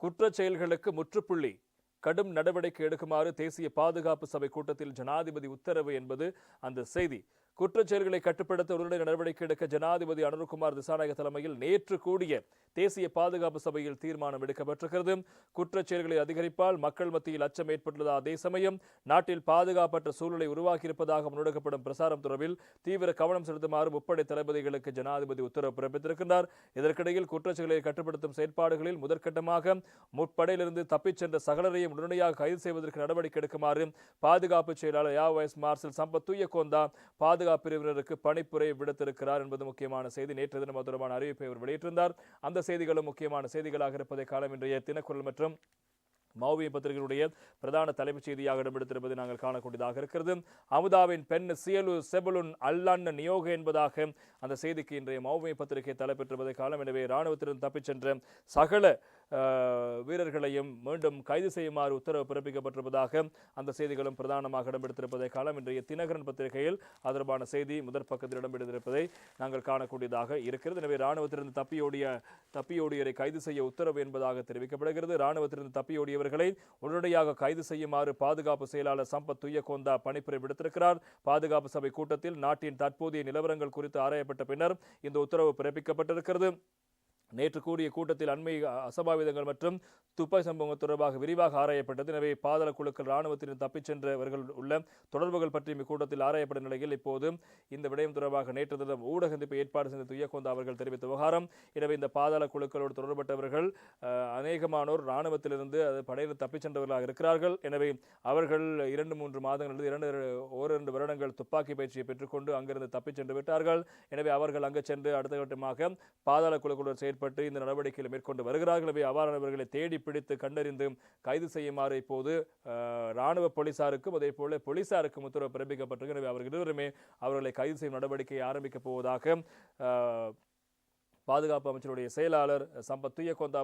குற்றச் செயல்களுக்கு முற்றுப்புள்ளி. கடும் நடவடிக்கை எடுக்குமாறு தேசிய பாதுகாப்பு சபை கூட்டத்தில் ஜனாதிபதி உத்தரவு என்பது அந்த செய்தி. குற்றச் செயல்களை கட்டுப்படுத்த உடனடி நடவடிக்கை எடுக்க ஜனாதிபதி அனுர்குமார் திசாநாயக தலைமையில் நேற்று கூடிய தேசிய பாதுகாப்பு சபையில் தீர்மானம் எடுக்கப்பட்டிருக்கிறது. குற்றச் செயல்களை அதிகரிப்பால் மக்கள் மத்தியில் அச்சம் ஏற்பட்டுள்ளது அதே சமயம் நாட்டில் பாதுகாப்பற்ற சூழலை உருவாக்கியிருப்பதாக முன்னெடுக்கப்படும் பிரசாரம் தொடர்பில் தீவிர கவனம் செலுத்துமாறு முப்படை தளபதிகளுக்கு ஜனாதிபதி உத்தரவு பிறப்பித்திருக்கிறார் இதற்கிடையில் குற்றச் செயல்களை கட்டுப்படுத்தும் செயற்பாடுகளில் முதற்கட்டமாக முற்படையிலிருந்து தப்பிச் சென்ற சகலரையும் உடனடியாக கைது செய்வதற்கு நடவடிக்கை எடுக்குமாறு பாதுகாப்பு செயலாளர் யா மார்சல் சம்பத் தூயகோந்தா பாதுகாப்பு பிரிவினருக்கு பணிப்புரை விடுத்திருக்கிறார் என்பது முக்கியமான செய்தி. நேற்று தினம் தொடர்பான அறிவிப்பை அவர் வெளியிட்டிருந்தார். அந்த செய்திகளும் முக்கியமான செய்திகளாக இருப்பதை காலம் இன்றைய தினக்குரல் மற்றும் மௌவிய பத்திரிகையுடைய பிரதான தலைப்புச் செய்தியாக இடம்பெடுத்திருப்பதை நாங்கள் காணக்கூடியதாக இருக்கிறது. அமுதாவின் பெண் சியலு செபலுன் அல்லான்ன நியோக என்பதாக அந்த செய்திக்கு இன்றைய மௌவிய பத்திரிகை தலைப்பெற்றிருப்பதை காலம் எனவே இராணுவத்திலிருந்து தப்பிச் சென்ற சகல வீரர்களையும் மீண்டும் கைது செய்யுமாறு உத்தரவு பிறப்பிக்கப்பட்டிருப்பதாக அந்த செய்திகளும் பிரதானமாக இடம்பெடுத்திருப்பதை காலம் இன்றைய தினகரன் பத்திரிகையில் அது தொடர்பான செய்தி முதற் பக்கத்தில் இடம்பெடுத்திருப்பதை நாங்கள் காணக்கூடியதாக இருக்கிறது. எனவே இராணுவத்திலிருந்து தப்பியோடிய தப்பியோடியரை கைது செய்ய உத்தரவு என்பதாக தெரிவிக்கப்படுகிறது. இராணுவத்திலிருந்து தப்பியோடியவர்களை உடனடியாக கைது செய்யுமாறு பாதுகாப்பு செயலாளர் சம்பத் துய்யகோந்தா பணிப்புரை விடுத்திருக்கிறார். பாதுகாப்பு சபை கூட்டத்தில் நாட்டின் தற்போதைய நிலவரங்கள் குறித்து ஆராயப்பட்ட பின்னர் இந்த உத்தரவு பிறப்பிக்கப்பட்டிருக்கிறது. நேற்று கூடிய கூட்டத்தில் அண்மை அசம்பாவிதங்கள் மற்றும் துப்பாக்கி சம்பவங்கள் தொடர்பாக விரிவாக ஆராயப்பட்டது. எனவே பாதாள குழுக்கள் இராணுவத்தினர் தப்பிச் சென்றவர்கள் உள்ள தொடர்புகள் பற்றி இக்கூட்டத்தில் ஆராயப்படும் நிலையில் இப்போது இந்த விடயம் தொடர்பாக நேற்று தினம் ஊடக சந்திப்பு ஏற்பாடு செய்த துயக்கொந்த அவர்கள் தெரிவித்த விவகாரம். எனவே இந்த பாதாள குழுக்களோடு தொடர்பட்டவர்கள் அநேகமானோர் இராணுவத்திலிருந்து அது படையினர் தப்பிச் சென்றவர்களாக இருக்கிறார்கள். எனவே அவர்கள் இரண்டு மூன்று மாதங்கள் இரண்டு ஓரிரண்டு வருடங்கள் துப்பாக்கி பயிற்சியை பெற்றுக்கொண்டு அங்கிருந்து தப்பிச் சென்று விட்டார்கள். எனவே அவர்கள் அங்கு சென்று அடுத்த கட்டமாக பாதாள குழுக்களுடன் செயற்பட்டு இந்த நடவடிக்கைகளை மேற்கொண்டு வருகிறார்கள் எனவே அவ்வாறானவர்களை தேடி பிடித்து கண்டறிந்து கைது செய்யுமாறு இப்போது ராணுவ போலீசாருக்கும் அதே போல போலீசாருக்கும் உத்தரவு பிறப்பிக்கப்பட்டிருக்கு எனவே அவர்கள் இருவருமே அவர்களை கைது செய்யும் நடவடிக்கையை ஆரம்பிக்கப் போவதாக பாதுகாப்பு அமைச்சருடைய செயலாளர் சம்பத் துய்யகொந்தா